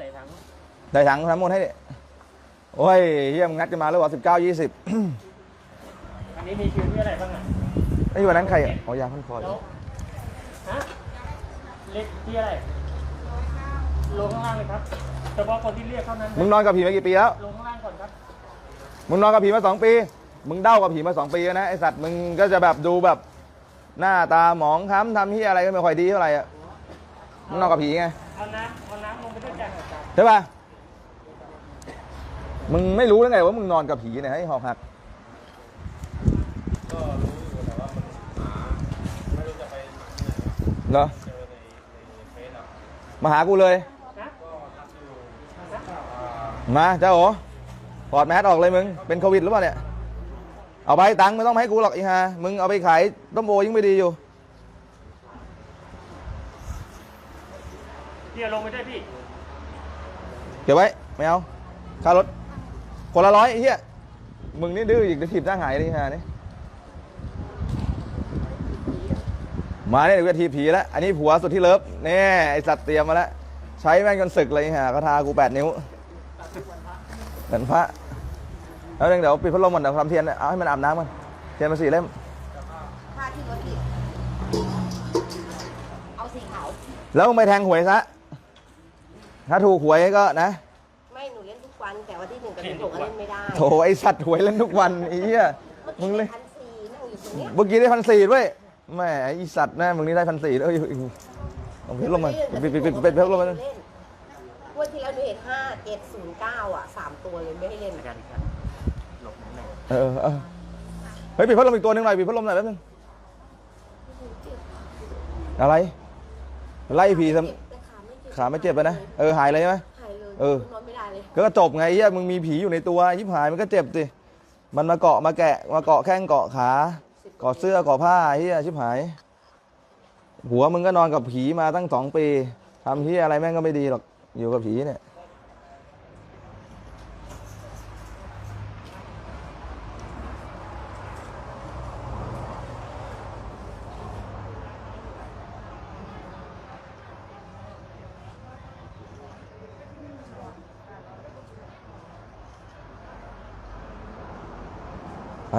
ใส่ถังได้ถังทั้งหมดให้ดิโอ้ยเฮียมงงัดกันมาแล้ววะสิบเก้ายี่สิบอันนี้มีคิวที่อะไรบ้างอะไอ้วันนั้นใครอะอ๋อยาพันคอแล้วฮะเล็กที่อะไรลงข้างล่างเลยครับเฉพาะคนที่เรียกเท่านั้นมึงนอนกับผีมากี่ปีแล้ว ลงข้างล่างก่อนครับมึงนอนกับผีมาสองปี มึงเด้ากับผีมาสองปีแล้วนะไอสัตว์มึงก็จะแบบดูแบบ หน้าตาหมองคล้ำทำที่อะไรก็ไม่ค่อยดีเท่าไหร่อะมึงนอนกับผีไงเอาน้ำ ช่ป่ะ มึงไม่รู้ได้ไงว่ามึงนอนกับผีเนี่ยให้หอกหัก ก็รู้อยู่แต่ว่ามันหาไม่รู้จะไปหาที่ไหนเหรอ เจอในในเฟซอะมาหากูเลย ก็ทักอยู่อ่ามาเจ้าโอถอดแมสออกเลยมึง เป็นโควิดหรือเปล่าเนี่ย เอาไปตังค์ไม่ต้องมาให้กูหรอกอีฮามึงเอาไปขายต้มโอยิ่งไม่ดีอยู่พี่เอาลงไปด้วยพี่ เก็บไว้ ไม่เอา ค่ารถ คนละร้อยไอ้เฮียมึงนี่ดื้ออีกเดี๋ยวถีบหน้าหายเลยฮะนี่ มาเนี่ยเดี๋ยวจะทีบผีแล้ว อันนี้ผัวสุดที่เลิฟนี่ไอสัตว์เตรียมมาแล้ว ใช้แม่งจนศึกเลยฮะกระทากูแปดนิ้วเหมือนพระแล้วเดี๋ยวปิดพัดลมก่อนเดี๋ยวทำเทียน เอาให้มันอาบน้ำก่อนเทียนมาสี่เล่มผ้าที่รถติดเอาสีขาว แล้วมึงไปแทงหวยซะ ถ้าถูกหวยก็นะ ไม่หนูเล่นทุกวันแต่ว่าที่หนึ่งกับที่หกเล่นไม่ได้โถไอสัตว์หวยเล่นทุกวันไอ้เหี้ย มึงเลย พันสี่นั่งอยู่ตรงเนี้ยเมื่อกี้ได้พันสี่ด้วยแม่ไอสัตว์นะมึงนี่ได้พันสี่เอ้ยเอาเพชรลงมาปิดปิดปิดปิดเพชรลงมาเล่นงวันที่แล้วหนูเห็นห้าเจ็ดศูนย์เก้าอะสามตัวเลยไม่ให้เล่นอาจารย์ครับหลบนิดหน่อยเออเออเฮ้ยปิดพัดลมอีกตัวหนึงหน่อยปิดพัดลมหน่อยแป๊บนึงอะไร ไล่ผีซ้ำแต่ ขาไม่เจ็บขาไม่เจ็บไปนะ เออหายเลยใช่ไหม หายเลยเออ นอนไม่ได้เลย ก็จบไงเหี้ยมึงมีผีอยู่ในตัวยิบหายมันก็เจ็บสิ มันมาเกาะมาแกะมาเกาะแข้งเกาะขา เกาะเสื้อเกาะผ้าเฮียชิบหาย หัวมึงก็นอนกับผีมาตั้งสองปีทำที่อะไรแม่งก็ไม่ดีหรอกอยู่กับผีเนี่ย ไป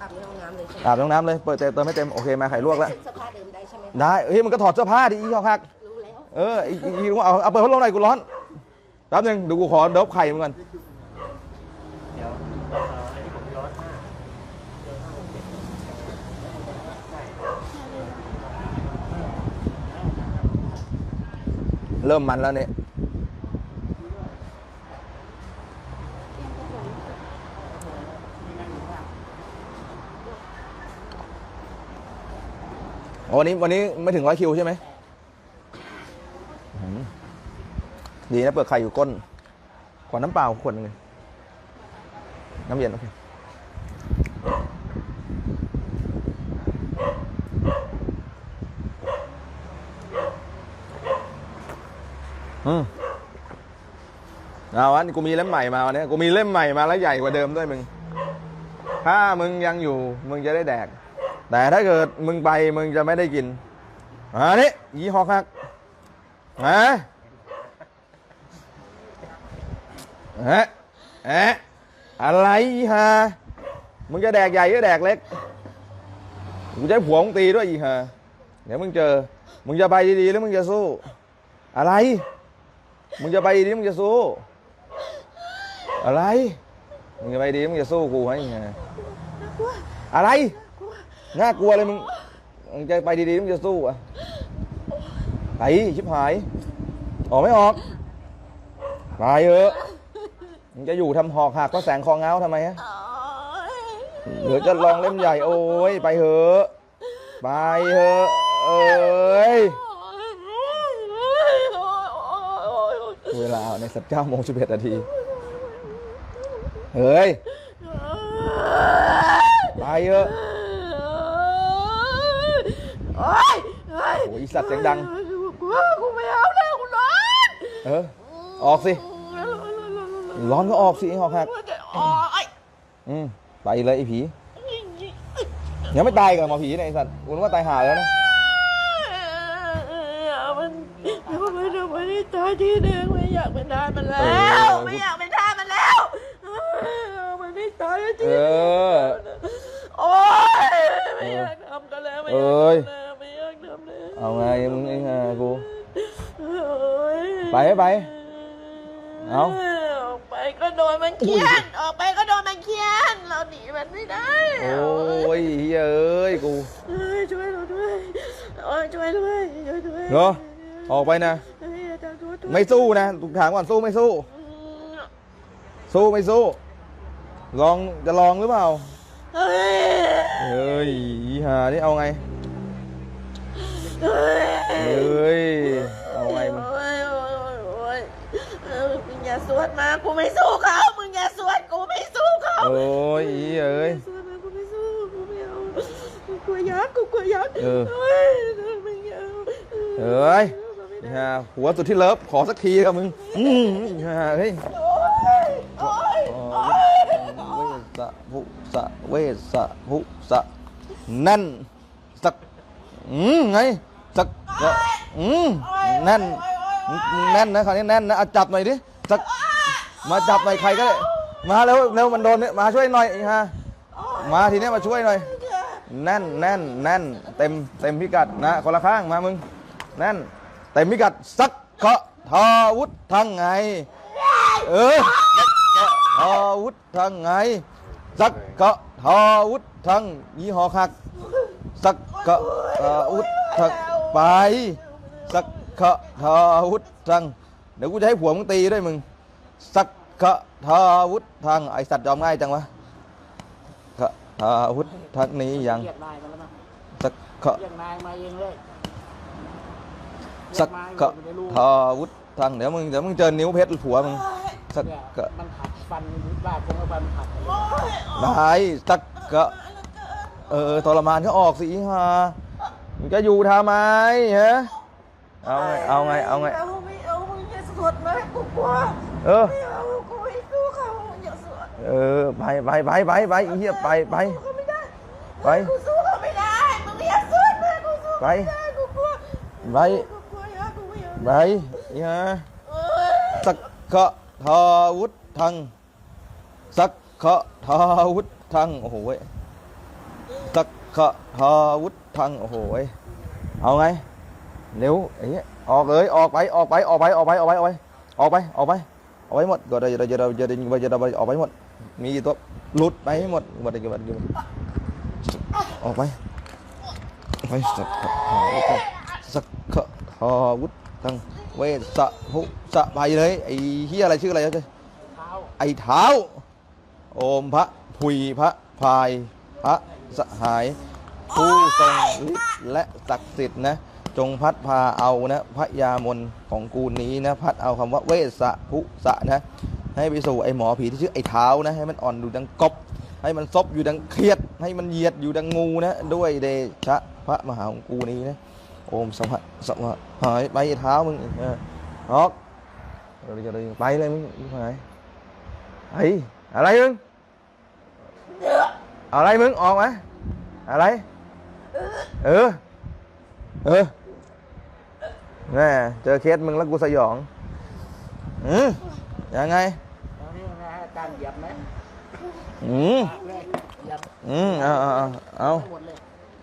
อาบในห้องน้ำเลยใช่ไหมอาบน้ำน้ำเลยเปิดเต็มเติมไม่เต็มโอเคมาไข่ลวกแล้ว เสื้อผ้าเดิมได้ใช่ไหมได้เฮ้ยมันก็ถอดเสื้อผ้าดิอีหอกหัก รู้แล้ว เอออีอีอีเอาเอาเปิดพัดลมหน่อยกูร้อนแป๊บนึงเดูกูขอเดบไข่มึงก่อนเดี๋ยวเอ่ออันนี้ผมร้อนมากเริ่มมันแล้วเนี่ย อ๋อวันนี้วันนี้ไม่ถึงร้อยคิวใช่ไหมดีนะเปลือกไข่อยู่ก้นขวดน้ำเปล่าขวดหนึงน้ำเย็น โอเคอืมเอาวันกูมีเล่มใหม่มาวันนี้กูมีเล่มใหม่มาแล้วใหญ่กว่าเดิมด้วยมึง ถ้ามึงยังอยู่ มึงจะได้แดก แต่ถ้าเกิดมึงไปมึงจะไม่ได้กินมานี่ยี่ห้อกหักมาเอ๊ะเอะอะไรอีฮามึงจะแดกใหญ่หรือแดกเล็กกูจะให้ผัวมึงตีด้วยอีฮาเดี๋ยวมึงเจอ มึงจะไปดีๆหรือมึงจะสู้ อะไร มึงจะไปดีมึงจะสู้ อะไร มึงจะไปดีมึงจะสู้กูให้ไงอะไร น่ากลัวเลยมึงมึงจะไปดีๆมึงจะสู้อะไปชิบหาย ออกไม่ออกไปเถอะมึงจะอยู่ทำหอกหักก็แสงคอเงาทำไมฮะเดี๋ยวจะลองเล่มใหญ่โอ้ยไปเถอะไปเถอะเอ้ยเวลาในสักเก้าโมงสิบเอ็ดนาทีเฮ้ยไปเถอะ โอ๊ยโอ๊ยโอ้ยอีสัตว์เสียงดัง กูกูไม่เอาแล้วกูร้อนเออ ออกสิ ร้อนก็ออกสิไอ้หอกหักโอ๊ยอืมไปเลยไอ้ผียังไม่ตายกับหมอผีเนี่ยไอ้สัตว์กูนึกว่าตายห่าแล้วนะมันมันไม่ได้ไม่ได้ตายทีหนึ่งไม่อยากเป็นทาสมันแล้เอวอไม่อยากเป็นทาสมันแล้วเอามันไม่ตายทีเออโอ๊ยไม่อยากทำกันแล้วไม่อยากเอ้ยทำแล้ว เอาไงมึงไอ้ห่ากูโอ๊ยไปให้ไป เอาออกไปก็โดนมันเคียน ออกไปก็โดนมันเคียน เราหนีมันไม่ได้โอ้ยเฮ้ยเอ้ยกูเอ้ยช่วยเราด้วยโอ้ยช่วยด้วยช่วยด้วยเหรอออกไปนะเฮ้ยอาจารย์ช่วยด้วยไม่สู้นะถูกถามก่อนสู้ไม่สู้สู้ไม่สู้ ลองจะลองหรือเปล่าเฮ้ย เฮ้ยอีห่านี่เอาไง เฮ้ยเฮ้ย เอาไงมึงโอ้ยโอ้ยโอ้ยโอ้ยเออมึงอย่าสวดมา กูไม่สู้เขา มึงอย่าสวด กูไม่สู้เขาโอ้ยอีเอ้ยสวดมา กูไม่สู้ กูไม่เอา กูกลัวยักษ์ กูกลัวยักษ์เออเฮ้ยมึงอย่าเอาเอ้ยอีห่าหัวสุดที่เลิฟ ขอสักทีครับมึง อืมอีห่าเฮ้ยโอ๊ยโอ๊ยเวสะภุสะเวสะภุสะนั่นสักอืมไง สักอืมแน่นแน่นนะคราวนี้แน่นนะเอาจับหน่อยดิสักมาจับหน่อยใครก็ได้มาเร็วเร็วมันโดนเนี่ยมาช่วยหน่อยฮะมาทีนี้มาช่วยหน่อย แน่นแน่นแน่น เต็มเต็มพิกัดนะคนละข้างมามึงแน่นเต็มพิกัดสักเคาะทอวุธทางไง เออทอวุธทางไงสักเคาะทอวุธทางยี่ห้อคักสักกะทาวุธทัก ไป สักกะทาวุธทัง เดี๋ยวกูจะให้ผัวมึงตีด้วยมึง สักกะทาวุธทัง ไอสัตว์ยอมง่ายจังวะกะทาวุธทักนี้ยัง เรียกนายมาแล้วนะสักกะเรียกนายมาเองเลยสักกะทาวุธทัง เดี๋ยวมึงเดี๋ยวมึงเจอนิ้วเพชรผัวมึง สักเนี่ยกะมันขัดฟันลากคงเอาฟันขัดกันเลยได้สักกะเออทรมานเขาออกสิฮะมึง จะอยู่ทำไมฮะเอาไงเอาไงเอาไงเอาไม่เอามึงอย่าสวดนะกูกลัวเออไม่เอากูไม่สู้เขาอย่าสวดเออไปไปไปไปไปไอ้เฮียไปไปเขาไม่ได้ไปกูสู้เขาไม่ได้มึงอย่าสวดนะกูสู้ไปไม่ได้กูกลัวไปกูกลัวยักษ์กูไม่เอาไปไอ้ฮะเอ้ยสักขะทาวุธทังสักขะทาวุธทังโอ้โหเว้ยสักขะทาวุธทังโอ้โห เอาไง เร็วไอ้เหี้ยออกเลยออกไปออกไปออกไปออกไปออกไปออกไปออกไปออกไปออกไปหมดเดี๋ยวเดี๋ยวเดี๋ยวเดี๋ยวเดี๋ยวเดี๋ยวเดี๋ยวเดี๋ยวออกไปหมด มีตัวหลุดไปให้หมดหมดเลยวเดี๋ยวเดี๋ยออกไปไปสักขะทวุธทังสักขะทาวุธทังเวสะภุสะไปเลยไอ้เฮียอะไรชื่ออะไรเจ้าไอ้เท้า โอมพระพุยพระพายพระสหาย ผู้ทรงฤทธิ์และศักดิ์สิทธิ์นะจงพัดพาเอานะพระยามนของกูนี้นะพัดเอาคำว่าเวสะภุสะนะ ให้ไปสู่ไอ้หมอผีที่ชื่อไอ้เท้านะให้มันอ่อนอยู่ดังกบ ให้มันซบอยู่ดังเครียด ให้มันเหยียดอยู่ดังงูนะ ด้วยเดชะพระมหาของกูนี้นะโอมสมะสมะหายไปไอเท้ามึงอออกเดี๋ยวเดี๋ยวเดี๋ยวไปเลยมึงมึงหายไอ้อะไรมึงอะไรมึงออกมาอะไร เออ เออแม่เจอเคสมึงแล้วกูสยองอืมยังไงตอนนี้นะฮะการเหยียบไหมอืมแรกเหยียบอืมเอาเอาเอาเอาหมดเลย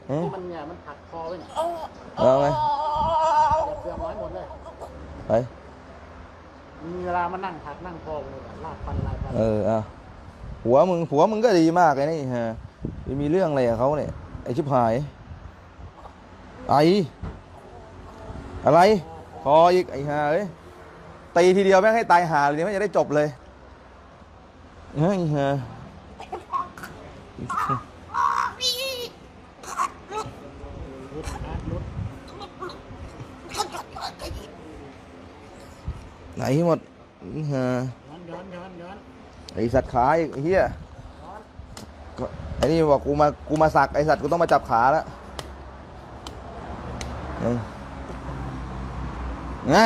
อืมที่มันเนี่ยมันหักคอไว้เนี่ยเอาไงเหยียบเกือบร้อยหมดเลยไปมีเวลามานั่งหักนั่งคอเลยลากฟันลายฟันเออเอาผัวมึงผัวมึงก็ดีมากเลยนี่ฮะไม่มีเรื่องอะไรกับเขาเนี่ยไอชิบหาย ไออะไร คออีกไอห่าเอ้ยตีทีเดียวแม่งให้ตายหาเลยไม่จะได้จบเลยเฮ้ยฮะไหนหมดฮะย้อนย้อนย้อนย้อนไอสัตว์ขาอีกไอ้เฮียไอ้นี่บอกกูมากูมาสักไอสัตว์กูต้องมาจับขาแล้ว ไง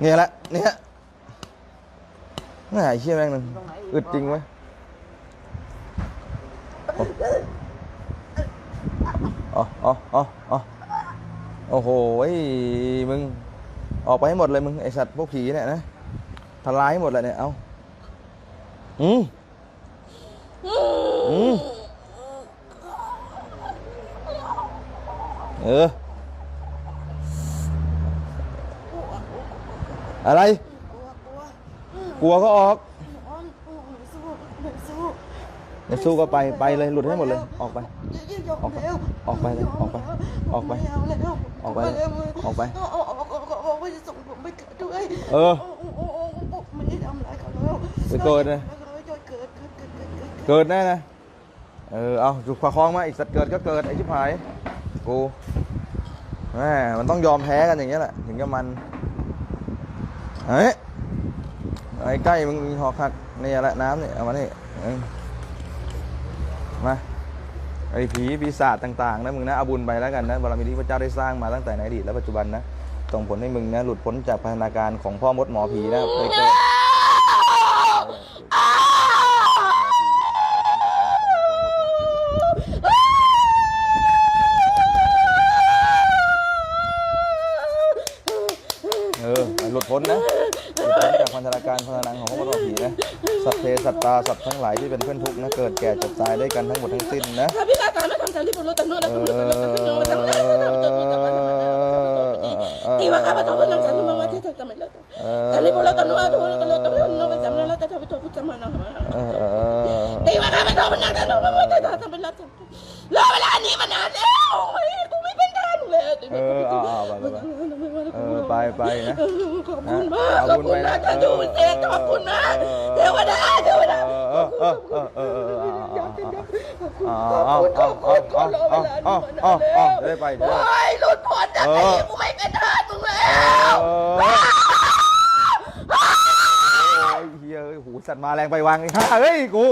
เนี่ยแหละเนี่ยน่าเชี่ยแม่งนึงอึดจริงไว้ยอ๋ออ๋ออ๋ออ๋อโอ้โหไอ้มึง ออกไปให้หมดเลยมึง ไอสัตว์พวกผีเนี่ยนะทลายให้หมดเลยเนี่ย เอาอืมอืม เออ อะไร กลัวกลัวกลัวก็ออกอ้อมไม่สู้ไม่สู้ไม่สู้ก็ไปไปเลยหลุดให้หมดเลยออกไปยอออกไปแล้วออกไปเลยออกไป ออกไปม่เอาแล้วออกไปเลยออกไปเอาเอาเอาเอาเอาเอาไปส่งผมไปเกิดด้วยเออโโอ้โอ้โอ้ไม่ได้ทำอะไรเขาแล้วไปเกิดเลยเกิดเกิดเกิดเกิดเกิดเกิดเกิดแน่นะเออเอาจุกประคองมาอีกสัตว์เกิดก็เกิดไอ้ชิบหาย กูแม่มันต้องยอมแพ้กันอย่างเงี้ยแหละ ถึงจะมันเฮ้ยไอ้ใกล้มึงมีหอกหักนี่แหละน้ำนี่เอามานี่มาไอ้ผีปีศาจต่างๆนะมึงนะเอาบุญไปแล้วกันนะบารมีที่พระเจ้าได้สร้างมาตั้งแต่ในอดีตและปัจจุบันนะส่งผลให้มึงนะหลุดพ้นจากพันธนาการของพ่อมดหมอผีนะไปเกิด พ้นนะหลุดพ้นจากพันธนาการพันธนาการของพระพุทธผีนะสัตว์เพสัตตาสัตว์ทั้งหลายที่เป็นเพื่อนทุกข์นะเกิดแก่เจ็บตายได้กันทั้งหมดทั้งสิ้นนะถ้าพี่กาตามไม่ทำตามที่ผมรู้ตามนู้นเอแล้วผมรู้ตามนู้นแล้วผมรู้ตามนู้นแล้วผมรู้ตามนู้นแล้วที่ว่าข้าพเจ้าก็ทำตามที่มันว่าที่ทำตามไม่แล้วแต่ที่ผมรู้ตามนู้นแล้วผมรู้ตามนู้นแล้วผมรู้ตามนู้นแล้วแต่ถ้าพี่ตัวพูดจะมาหน่อยเออเออที่ว่าข้าพเจ้ามันนานแล้วมันไม่ได้ทำไม่แล้วรอเวลานี้มานานแล้ว ไปไปนะขอบคุณมากขอบคุณมากจะดูเองขอบคุณมากเทวดาเทวดาเออเออเออเออเออเออขอบคุณขอบคุณขอบคุณขอรอเวลานี้มานานแล้วได้ไปโอ้ยหลุดพ้นจากไอ้นี่กูไม่เป็นทาสมึงแล้วโอ้ยเฮียหูสัตว์มาแรงไปวางไอ้ห่าเฮ้ยกู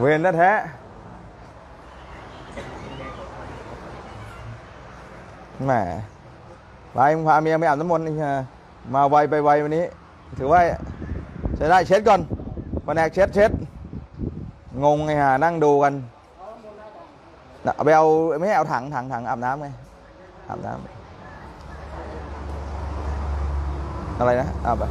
เวรนะแท้ แหมไปมึงพาเมียไปอาบน้ำมนต์นี่ฮะมาไวไปไววันนี้ ถือว่าใช้ได้เช็ดก่อนแผนกเช็ดเช็ดงงไงฮะนั่งดูกันเอาไปเอาไม่ให้เอาถังถังถังอาบน้ำไงอาบน้ำอะไรนะอาบไป